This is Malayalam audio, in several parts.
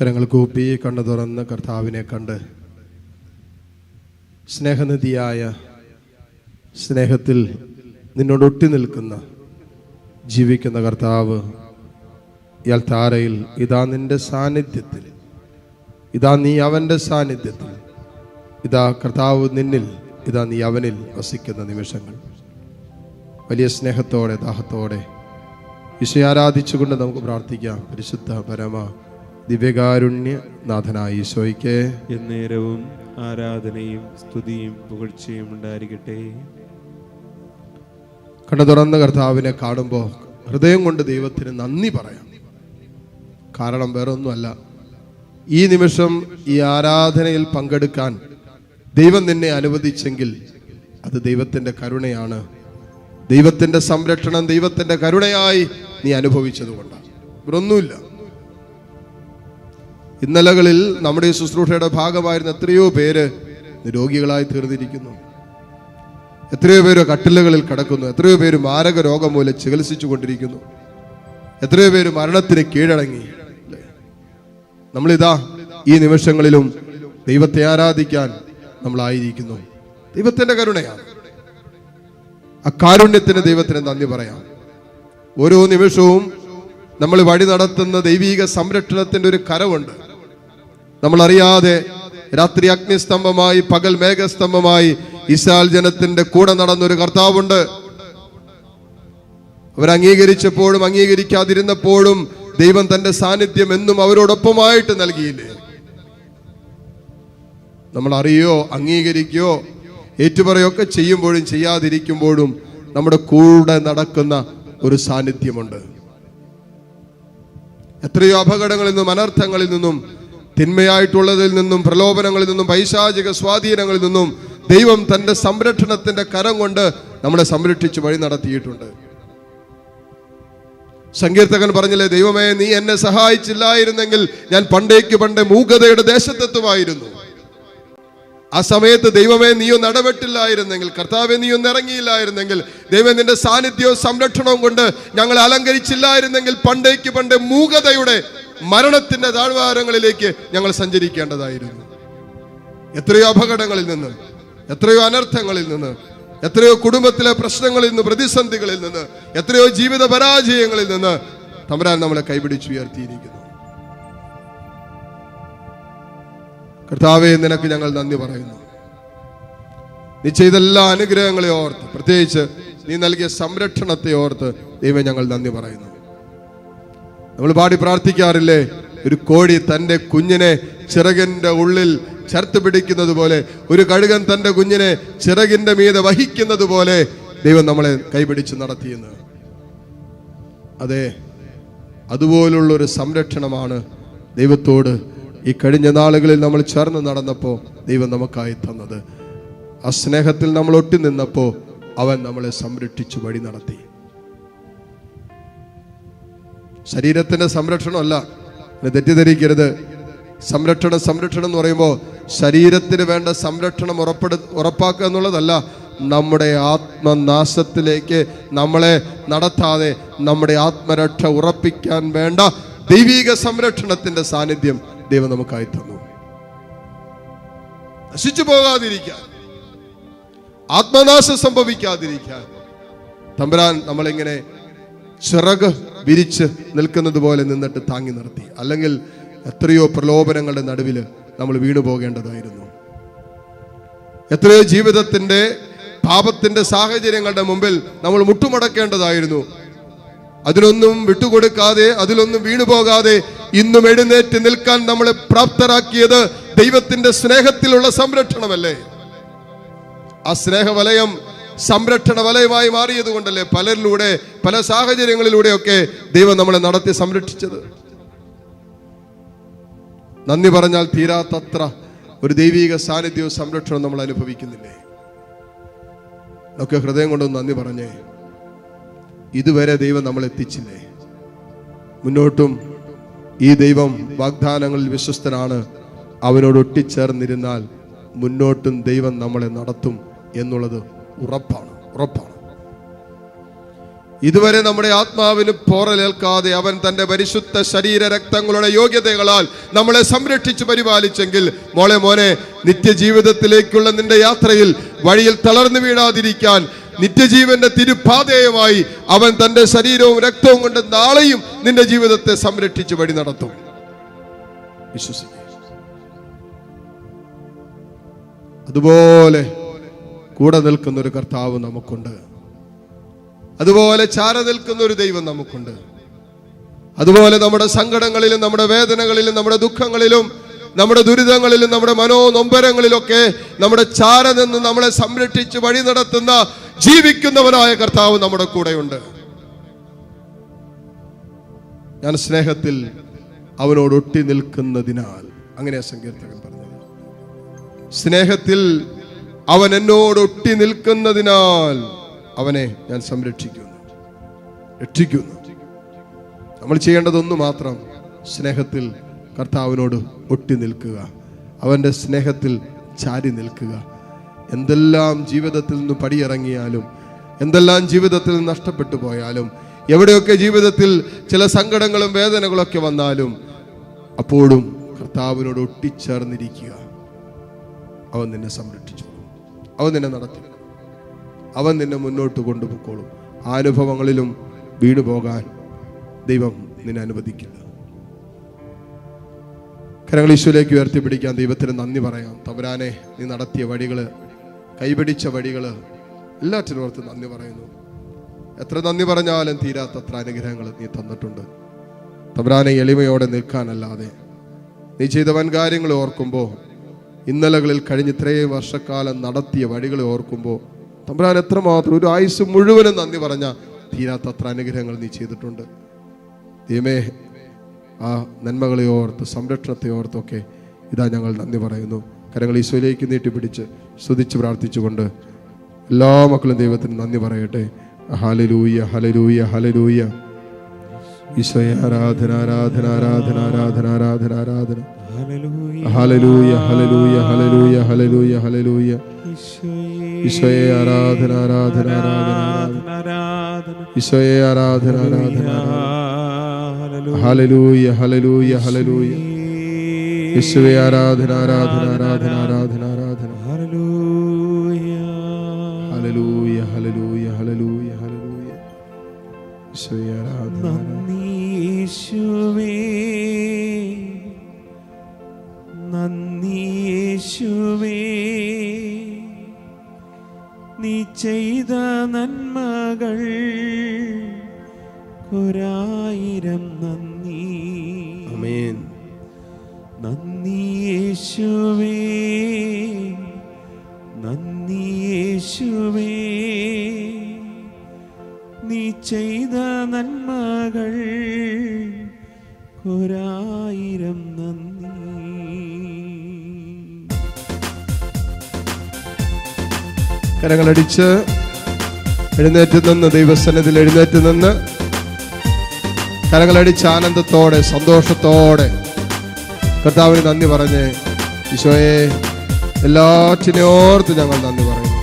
കരങ്ങൾ കൂപ്പി കണ്ണു തുറന്ന് കർത്താവിനെ കണ്ട്. സ്നേഹനിധിയായ സ്നേഹത്തിൽ നിന്നോട് ഒട്ടി നിൽക്കുന്ന ജീവിക്കുന്ന കർത്താവ് ഇയാൾ താരയിൽ ഇതാ നിന്റെ സാന്നിധ്യത്തിൽ. ഇതാ നീ അവന്റെ സാന്നിധ്യത്തിൽ. ഇതാ കർത്താവ് നിന്നിൽ ഇതാ നീ അവനിൽ വസിക്കുന്ന നിമിഷങ്ങൾ. വലിയ സ്നേഹത്തോടെ ദാഹത്തോടെ ഈശോ ആരാധിച്ചുകൊണ്ട് നമുക്ക് പ്രാർത്ഥിക്കാം. പരിശുദ്ധ പരമ ദിവ്യകാരുണ്യ നാഥനായ ഈശോയ്ക്ക് എന്നേരവും ആരാധനയും സ്തുതിയും പുകഴ്ചയും ഉണ്ടായിരിക്കട്ടെ. കണ്ണു തുറന്ന കർത്താവിനെ കാണുമ്പോൾ ഹൃദയം കൊണ്ട് ദൈവത്തിന് നന്ദി പറയാം. കാരണം വേറൊന്നുമല്ല ഈ നിമിഷം ഈ ആരാധനയിൽ പങ്കെടുക്കാൻ ദൈവം നിന്നെ അനുവദിച്ചെങ്കിൽ അത് ദൈവത്തിന്റെ കരുണയാണ്. ദൈവത്തിന്റെ സംരക്ഷണം ദൈവത്തിന്റെ കരുണയായി നീ അനുഭവിച്ചതുകൊണ്ടാണ്. ഇവരൊന്നുമില്ല. ഇന്നലകളിൽ നമ്മുടെ ശുശ്രൂഷയുടെ ഭാഗമായിരുന്ന എത്രയോ പേര് രോഗികളായി തീർന്നിരിക്കുന്നു. എത്രയോ പേര് കട്ടിലുകളിൽ കിടക്കുന്നു. എത്രയോ പേര് മാരക രോഗം മൂലം ചികിത്സിച്ചു കൊണ്ടിരിക്കുന്നു എത്രയോ പേര് മരണത്തിന് കീഴടങ്ങി? നമ്മളിതാ ഈ നിമിഷങ്ങളിലും ദൈവത്തെ ആരാധിക്കാൻ നമ്മളായിരിക്കുന്നു. ദൈവത്തിന്റെ കരുണയാണ്. ആ കാരുണ്യത്തിന് ദൈവത്തിന് നന്ദി പറയാം. ഓരോ നിമിഷവും നമ്മൾ വഴി നടത്തുന്ന ദൈവീക സംരക്ഷണത്തിന്റെ ഒരു കരവുണ്ട്. നമ്മൾ അറിയാതെ രാത്രി അഗ്നിസ്തംഭമായി പകൽ മേഘസ്തംഭമായി ഇസ്രായേൽ ജനത്തിന്റെ കൂടെ നടന്നൊരു കർത്താവുണ്ട്. അവർ അംഗീകരിച്ചപ്പോഴും അംഗീകരിക്കാതിരുന്നപ്പോഴും ദൈവം തന്റെ സാന്നിധ്യം എന്നും അവരോടൊപ്പമായിട്ട് നൽകിയില്ലേ? നമ്മൾ അറിയോ അംഗീകരിക്കോ ഏറ്റുപറയൊക്കെ ചെയ്യുമ്പോഴും ചെയ്യാതിരിക്കുമ്പോഴും നമ്മുടെ കൂടെ നടക്കുന്ന ഒരു സാന്നിധ്യമുണ്ട്. എത്രയോ അപകടങ്ങളിൽ നിന്നും അനർത്ഥങ്ങളിൽ നിന്നും തിന്മയായിട്ടുള്ളതിൽ നിന്നും പ്രലോഭനങ്ങളിൽ നിന്നും പൈശാചിക സ്വാധീനങ്ങളിൽ നിന്നും ദൈവം തന്റെ സംരക്ഷണത്തിന്റെ കരം കൊണ്ട് നമ്മളെ സംരക്ഷിച്ച് വഴി നടത്തിയിട്ടുണ്ട്. സങ്കീർത്തകൻ പറഞ്ഞില്ലേ ദൈവമേ നീ എന്നെ സഹായിച്ചില്ലായിരുന്നെങ്കിൽ ഞാൻ പണ്ടേക്ക് പണ്ടേ മൂകതയുടെ ദേശത്തെത്തുമായിരുന്നു. ആ സമയത്ത് ദൈവമേ നീയൊന്ന് ഇടപെട്ടില്ലായിരുന്നെങ്കിൽ കർത്താവെ നീയൊന്ന് ഇറങ്ങിയില്ലായിരുന്നെങ്കിൽ ദൈവം നിന്റെ സാന്നിധ്യവും സംരക്ഷണവും കൊണ്ട് ഞങ്ങൾ അലങ്കരിച്ചില്ലായിരുന്നെങ്കിൽ പണ്ടേക്ക് പണ്ടേ മൂകതയുടെ മരണത്തിന്റെ താഴ്വാരങ്ങളിലേക്ക് ഞങ്ങൾ സഞ്ചരിക്കേണ്ടതായിരുന്നു. എത്രയോ അപകടങ്ങളിൽ നിന്ന് എത്രയോ അനർത്ഥങ്ങളിൽ നിന്ന് എത്രയോ കുടുംബത്തിലെ പ്രശ്നങ്ങളിൽ നിന്ന് പ്രതിസന്ധികളിൽ നിന്ന് എത്രയോ ജീവിത പരാജയങ്ങളിൽ നിന്ന് തമ്പുരാൻ നമ്മളെ കൈപിടിച്ചുയർത്തിയിരിക്കുന്നു കർത്താവെ നിനക്ക് ഞങ്ങൾ നന്ദി പറയുന്നു. നീ ചെയ്ത എല്ലാ അനുഗ്രഹങ്ങളെ ഓർത്ത് പ്രത്യേകിച്ച് നീ നൽകിയ സംരക്ഷണത്തെ ഓർത്ത് ദൈവം ഞങ്ങൾ നന്ദി പറയുന്നു. നമ്മൾ പാടി പ്രാർത്ഥിക്കാറില്ലേ? ഒരു കോഴി തന്റെ കുഞ്ഞിനെ ചിറകിന്റെ ഉള്ളിൽ ചേർത്ത് പിടിക്കുന്നത് പോലെ ഒരു കഴുകൻ തന്റെ കുഞ്ഞിനെ ചിറകിന്റെ മീതെ വഹിക്കുന്നത് പോലെ ദൈവം നമ്മളെ കൈപിടിച്ച് നടത്തിയെന്ന്. അതെ അതുപോലുള്ള ഒരു സംരക്ഷണമാണ് ദൈവത്തോട് ഈ കഴിഞ്ഞ നാളുകളിൽ നമ്മൾ ചേർന്ന് നടന്നപ്പോൾ ദൈവം നമുക്കായി തന്നത്. ആ സ്നേഹത്തിൽ നമ്മൾ ഒട്ടി നിന്നപ്പോൾ അവൻ നമ്മളെ സംരക്ഷിച്ചു വഴി നടത്തി. ശരീരത്തിന്റെ സംരക്ഷണമല്ല. തെറ്റിദ്ധരിക്കരുത്. സംരക്ഷണം സംരക്ഷണം എന്ന് പറയുമ്പോൾ ശരീരത്തിന് വേണ്ട സംരക്ഷണം ഉറപ്പെടു ഉറപ്പാക്കുക എന്നുള്ളതല്ല നമ്മുടെ ആത്മനാശത്തിലേക്ക് നമ്മളെ നടത്താതെ നമ്മുടെ ആത്മരക്ഷ ഉറപ്പിക്കാൻ വേണ്ട ദൈവീക സംരക്ഷണത്തിന്റെ സാന്നിധ്യം ദൈവം നമുക്കായി തന്നു. നശിച്ചു പോകാതിരിക്കാൻ ആത്മനാശം സംഭവിക്കാതിരിക്കാൻ തമ്പുരാൻ നമ്മളിങ്ങനെ ചിറക് വിരിച്ച് നിൽക്കുന്നത് പോലെ നിന്നിട്ട് താങ്ങി നിർത്തി. അല്ലെങ്കിൽ എത്രയോ പ്രലോഭനങ്ങളുടെ നടുവിൽ നമ്മൾ വീണു പോകേണ്ടതായിരുന്നു. എത്രയോ ജീവിതത്തിന്റെ പാപത്തിന്റെ സാഹചര്യങ്ങളുടെ മുമ്പിൽ നമ്മൾ മുട്ടുമടക്കേണ്ടതായിരുന്നു. അതിലൊന്നും വിട്ടുകൊടുക്കാതെ അതിലൊന്നും വീണു പോകാതെ ഇന്നും എഴുന്നേറ്റ് നിൽക്കാൻ നമ്മളെ പ്രാപ്തരാക്കിയത് ദൈവത്തിന്റെ സ്നേഹത്തിലുള്ള സംരക്ഷണമല്ലേ? ആ സ്നേഹവലയം സംരക്ഷണ വലയമായി മാറിയത് കൊണ്ടല്ലേ പലരിലൂടെ പല സാഹചര്യങ്ങളിലൂടെയൊക്കെ ദൈവം നമ്മളെ നടത്തി സംരക്ഷിച്ചത്? നന്ദി പറഞ്ഞാൽ തീരാത്തത്ര ഒരു ദൈവീക സാന്നിധ്യവും സംരക്ഷണവും നമ്മൾ അനുഭവിക്കുന്നില്ലേ? ഒക്കെ ഹൃദയം കൊണ്ടൊന്ന് നന്ദി പറഞ്ഞേ. ഇതുവരെ ദൈവം നമ്മൾ എത്തിച്ചില്ലേ? മുന്നോട്ടും ഈ ദൈവം വാഗ്ദാനങ്ങളിൽ വിശ്വസ്തനാണ്. അവനോട് ഒട്ടിച്ചേർന്നിരുന്നാൽ മുന്നോട്ടും ദൈവം നമ്മളെ നടത്തും എന്നുള്ളത് ഉറപ്പാണ് ഉറപ്പാണ്. ഇതുവരെ നമ്മുടെ ആത്മാവിന് പോറലേൽക്കാതെ അവൻ തന്റെ പരിശുദ്ധ ശരീര രക്തങ്ങളുടെ യോഗ്യതകളാൽ നമ്മളെ സംരക്ഷിച്ചു പരിപാലിച്ചെങ്കിൽ മോളെ മോനെ നിത്യജീവിതത്തിലേക്കുള്ള നിന്റെ യാത്രയിൽ വഴിയിൽ തളർന്നു വീഴാതിരിക്കാൻ നിത്യജീവന്റെ തിരുപാതേയമായി അവൻ തന്റെ ശരീരവും രക്തവും കൊണ്ട് നാളെയും നിന്റെ ജീവിതത്തെ സംരക്ഷിച്ച് വഴി നടത്തും. വിശ്വസിക്കുക. അതുപോലെ കൂടെ നിൽക്കുന്ന ഒരു കർത്താവ് നമുക്കുണ്ട്. അതുപോലെ ചാര നിൽക്കുന്ന ഒരു ദൈവം നമുക്കുണ്ട്. അതുപോലെ നമ്മുടെ സങ്കടങ്ങളിലും നമ്മുടെ വേദനകളിലും നമ്മുടെ ദുഃഖങ്ങളിലും നമ്മുടെ ദുരിതങ്ങളിലും നമ്മുടെ മനോനൊമ്പരങ്ങളിലൊക്കെ നമ്മുടെ ചാര നിന്ന് നമ്മളെ സംരക്ഷിച്ച് വഴി നടത്തുന്ന ജീവിക്കുന്നവനായ കർത്താവ് നമ്മുടെ കൂടെയുണ്ട്. ഞാൻ സ്നേഹത്തിൽ അവനോട് ഒട്ടി നിൽക്കുന്നതിനാൽ അങ്ങനെയാ സങ്കീർത്തകൻ പറഞ്ഞത്. സ്നേഹത്തിൽ അവൻ എന്നോട് ഒട്ടി നിൽക്കുന്നതിനാൽ അവനെ ഞാൻ സംരക്ഷിക്കുന്നു. രക്ഷിക്കുന്നു. നമ്മൾ ചെയ്യേണ്ടതൊന്നു മാത്രം സ്നേഹത്തിൽ കർത്താവിനോട് ഒട്ടി നിൽക്കുക. അവന്റെ സ്നേഹത്തിൽ ചാരി നിൽക്കുക. എന്തെല്ലാം ജീവിതത്തിൽ നിന്ന് പടിയിറങ്ങിയാലും എന്തെല്ലാം ജീവിതത്തിൽ നഷ്ടപ്പെട്ടു പോയാലും എവിടെയൊക്കെ ജീവിതത്തിൽ ചില സങ്കടങ്ങളും വേദനകളൊക്കെ വന്നാലും അപ്പോഴും കർത്താവിനോട് ഒട്ടിച്ചേർന്നിരിക്കുക. അവൻ നിന്നെ സംരക്ഷിച്ചു. അവൻ നിന്നെ നടത്തി. അവൻ നിന്നെ മുന്നോട്ട് കൊണ്ടുപോയിക്കോളും. ആ അനുഭവങ്ങളിലും വീണു പോകാൻ ദൈവം നിന്നെ അനുവദിക്കില്ല. കരങ്ങൾ ഈശോയിലേക്ക് ഉയർത്തിപ്പിടിക്കാൻ ദൈവത്തിന് നന്ദി പറയാം. തവരാനെ നീ നടത്തിയ വഴികൾ കൈപിടിച്ച വഴികൾ എല്ലാറ്റിനും ഓർത്ത് നന്ദി പറയുന്നു. എത്ര നന്ദി പറഞ്ഞാലും തീരാത്തത്ര അനുഗ്രഹങ്ങൾ നീ തന്നിട്ടുണ്ട്. തവരാനെ എളിമയോടെ നിൽക്കാനല്ലാതെ നീ ചെയ്ത വൻ കാര്യങ്ങൾ ഓർക്കുമ്പോൾ ഇന്നലകളിൽ കഴിഞ്ഞ ഇത്രയും വർഷക്കാലം നടത്തിയ വഴികളെ ഓർക്കുമ്പോൾ തമ്പുരാൻ എത്രമാത്രം ഒരു ആയുസ് മുഴുവനും നന്ദി പറഞ്ഞ തീരാത്തത്ര അനുഗ്രഹങ്ങൾ നീ ചെയ്തിട്ടുണ്ട്. ദൈവമേ ആ നന്മകളെ ഓർത്ത് സംരക്ഷണത്തെ ഓർത്തൊക്കെ ഇതാ ഞങ്ങൾ നന്ദി പറയുന്നു. കരങ്ങൾ ഈശോയിലേക്ക് നീട്ടിപ്പിടിച്ച് സ്തുതിച്ച് പ്രാർത്ഥിച്ചുകൊണ്ട് എല്ലാ മക്കളും ദൈവത്തിന് നന്ദി പറയട്ടെ. ഹലലൂയ ഹലലൂയ ഹലലൂയ ഈശോയെ ആരാധന ആരാധന ആരാധന ആരാധന ആരാധന ആരാധന. ഹലലൂയ ഹലലൂയ ഹലലൂയ ഹലലൂയ ഹലലൂയ ഈശോയെ ആരാധന ആരാധന ആരാധന ആരാധന. ഈശോയെ ആരാധന ആരാധന ഹലലൂയ ഹലലൂയ ഹലലൂയ യേശുവേ ആരാധന ആരാധന ആരാധന ആരാധന ആരാധന. ഹലലൂയ ഹലലൂയ ഹലലൂയ ഹലലൂയ യേശുവേ ആരാധന നന്ദി നന്ദീശുവേ ഒരായിരം നന്ദി യേശുവേ. നന്ദിയേശുവേ നന്ദിയേശുവേ നീ ചെയ്ത നന്മകൾ ഒരായിരം നന്ദി. കരങ്ങളടിച്ച് എഴുന്നേറ്റ് നിന്ന് ദൈവസ്ഥാനത്തിൽ എഴുന്നേറ്റ് നിന്ന് കരങ്ങളടിച്ച് ആനന്ദത്തോടെ സന്തോഷത്തോടെ. കർത്താവിന് നന്ദി പറഞ്ഞ് ഈശോയെ എല്ലാറ്റിനെ ഓർത്ത് ഞങ്ങൾ നന്ദി പറയുന്നു.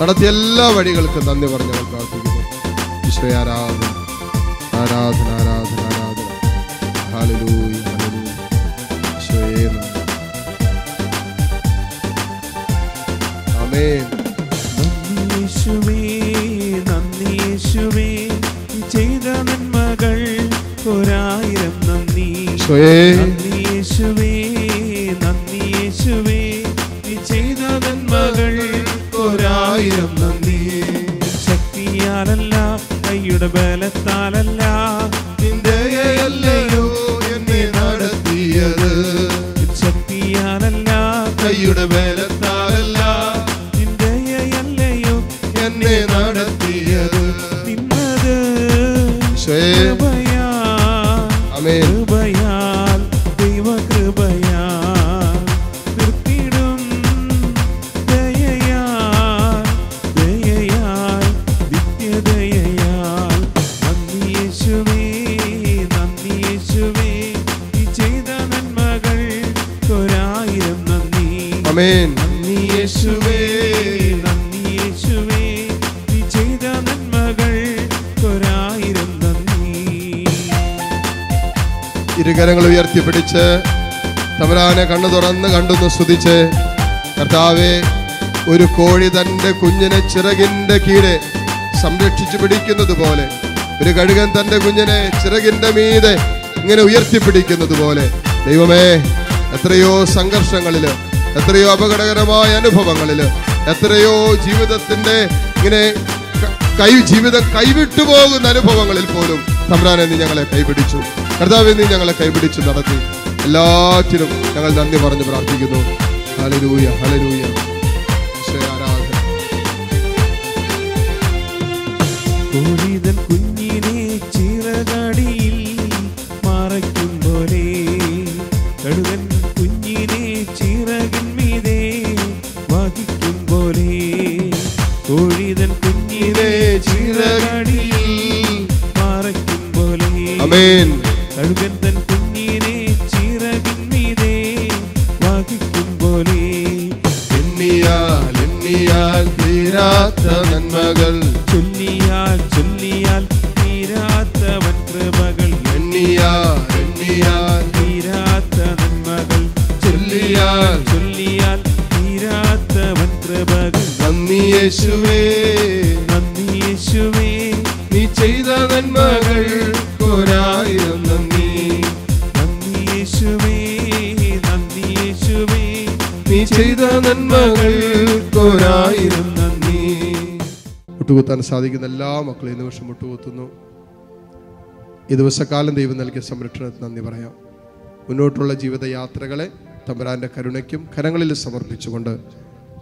നടത്തിയ എല്ലാ വഴികൾക്കും നന്ദി പറഞ്ഞ് ഞങ്ങൾ പ്രാർത്ഥിക്കുന്നു. ഈശോയെ ആരാധന ആരാധന ആരാധന ഒരായിരം നന്ദി. ശക്തിയാലല്ല കൈയുടെ ബലത്താലല്ല. നിന്റെ അല്ലയോ എന്നെ നടത്തിയത്. ശക്തിയാലല്ല കൈയുടെ ബലത്താലല്ല. എന്നെ നടത്തിയത്. നിന്നത് ആമേൻ. കൃപയാൽ ഇരുകരങ്ങൾ ഉയർത്തിപ്പിടിച്ച് തമരാനെ കണ്ണു തുറന്ന് കണ്ടുന്ന് സ്തുതിച്ച് കർത്താവെ ഒരു കോഴി തന്റെ കുഞ്ഞിനെ ചിറകിന്റെ കീഴെ സംരക്ഷിച്ചു പിടിക്കുന്നത് പോലെ ഒരു കഴുകൻ തന്റെ കുഞ്ഞിനെ ചിറകിന്റെ മീതെ ഇങ്ങനെ ഉയർത്തിപ്പിടിക്കുന്നത് പോലെ ദൈവമേ എത്രയോ സംഘർഷങ്ങളിൽ എത്രയോ അപകടകരമായ അനുഭവങ്ങളിൽ എത്രയോ ജീവിതത്തിന്റെ ഇങ്ങനെ കൈ ജീവിതം കൈവിട്ടു പോകുന്ന അനുഭവങ്ങളിൽ പോലും തമ്പ്രാനെ നീ ഞങ്ങളെ കൈപിടിച്ചു. കർത്താവെ നീ ഞങ്ങളെ കൈപിടിച്ച് നടത്തി. എല്ലാറ്റിനും ഞങ്ങൾ നന്ദി പറഞ്ഞ് പ്രാർത്ഥിക്കുന്നു. ഹലരൂയ ഹലരൂയ ചെയ്ത നന്മകൾ നന്ദി മുട്ടുകുത്താൻ സാധിക്കുന്ന എല്ലാ മക്കളും ഈ നിമിഷം മുട്ടുകുത്തുന്നു. ഈ ദിവസക്കാലം ദൈവം നൽകിയ സംരക്ഷണത്തിന് നന്ദി പറയാം. മുന്നോട്ടുള്ള ജീവിതയാത്രകളെ തമ്പുരാന്റെ കരുണയ്ക്കും കരങ്ങളിൽ സമർപ്പിച്ചുകൊണ്ട്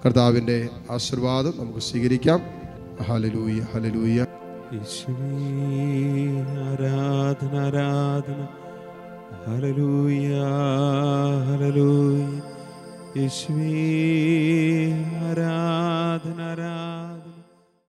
കർത്താവിന്റെ ആശീർവാദം നമുക്ക് സ്വീകരിക്കാം. ഹലലൂയ ഹലലൂയ ആരാധന ആരാധന. Hallelujah hallelujah. യേശുവേ ആരാധന ആരാധന